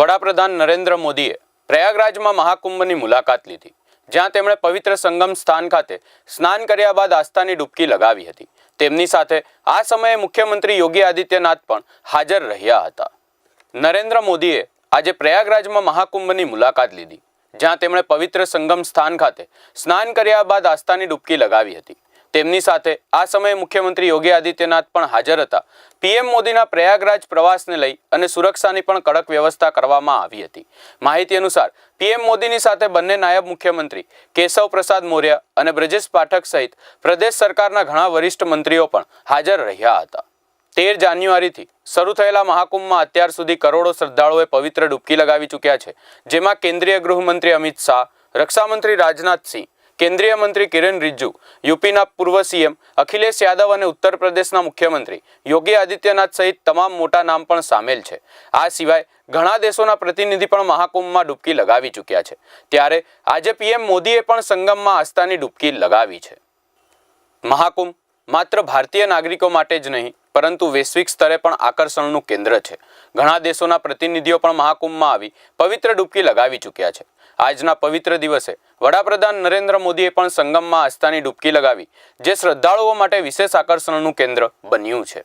વડાપ્રધાન નરેન્દ્ર મોદીએ પ્રયાગરાજમાં મહાકુંભની મુલાકાત લીધી, જ્યાં તેમણે પવિત્ર સંગમ સ્થાન ખાતે સ્નાન કર્યા બાદ આસ્થાની ડૂબકી લગાવી હતી. તેમની સાથે આ સમયે મુખ્યમંત્રી યોગી આદિત્યનાથ પણ હાજર રહ્યા હતા. નરેન્દ્ર મોદીએ આજે પ્રયાગરાજમાં મહાકુંભની મુલાકાત લીધી, જ્યાં તેમણે પવિત્ર સંગમ સ્થાન ખાતે સ્નાન કર્યા બાદ આસ્થાની ડૂબકી લગાવી હતી. તેમની સાથે આ સમયે મુખ્યમંત્રી યોગી આદિત્યનાથ પણ હાજર હતા. પીએમ મોદીના પ્રયાગરાજ પ્રવાસને લઈ અને સુરક્ષાની પણ કડક વ્યવસ્થા કરવામાં આવી હતી. માહિતી અનુસાર, પીએમ મોદીની સાથે બંને નાયબ મુખ્યમંત્રી કેશવ પ્રસાદ મૌર્ય અને બ્રજેશ પાઠક સહિત પ્રદેશ સરકારના ઘણા વરિષ્ઠ મંત્રીઓ પણ હાજર રહ્યા હતા. તેર જાન્યુઆરીથી શરૂ થયેલા મહાકુંભમાં અત્યાર સુધી કરોડો શ્રદ્ધાળુઓએ પવિત્ર ડૂબકી લગાવી ચૂક્યા છે, જેમાં કેન્દ્રીય ગૃહમંત્રી અમિત શાહ, રક્ષામંત્રી રાજનાથસિંહ કેન્દ્રીય મંત્રી કિરણ રિજ્જુ, યુપીના પૂર્વ સીએમ અખિલેશ યાદવ અને ઉત્તર પ્રદેશના મુખ્યમંત્રી યોગી આદિત્યનાથ સહિત તમામ મોટા નામ પણ સામેલ છે. આ સિવાય ઘણા દેશોના પ્રતિનિધિ પણ મહાકુંભમાં ડૂબકી લગાવી ચૂક્યા છે. ત્યારે આજે પીએમ મોદીએ પણ સંગમમાં આસ્થાની ડૂબકી લગાવી છે. મહાકુંભ માત્ર ભારતીય નાગરિકો માટે જ નહીં, પરંતુ વૈશ્વિક સ્તરે પણ આકર્ષણનું કેન્દ્ર છે. ઘણા દેશોના પ્રતિનિધિઓ પણ મહાકુંભમાં આવી પવિત્ર ડૂબકી લગાવી ચૂક્યા છે. આજના પવિત્ર દિવસે વડાપ્રધાન નરેન્દ્ર મોદીએ પણ સંગમમાં આસ્થાની ડૂબકી લગાવી, જે શ્રદ્ધાળુઓ માટે વિશેષ આકર્ષણનું કેન્દ્ર બન્યું છે.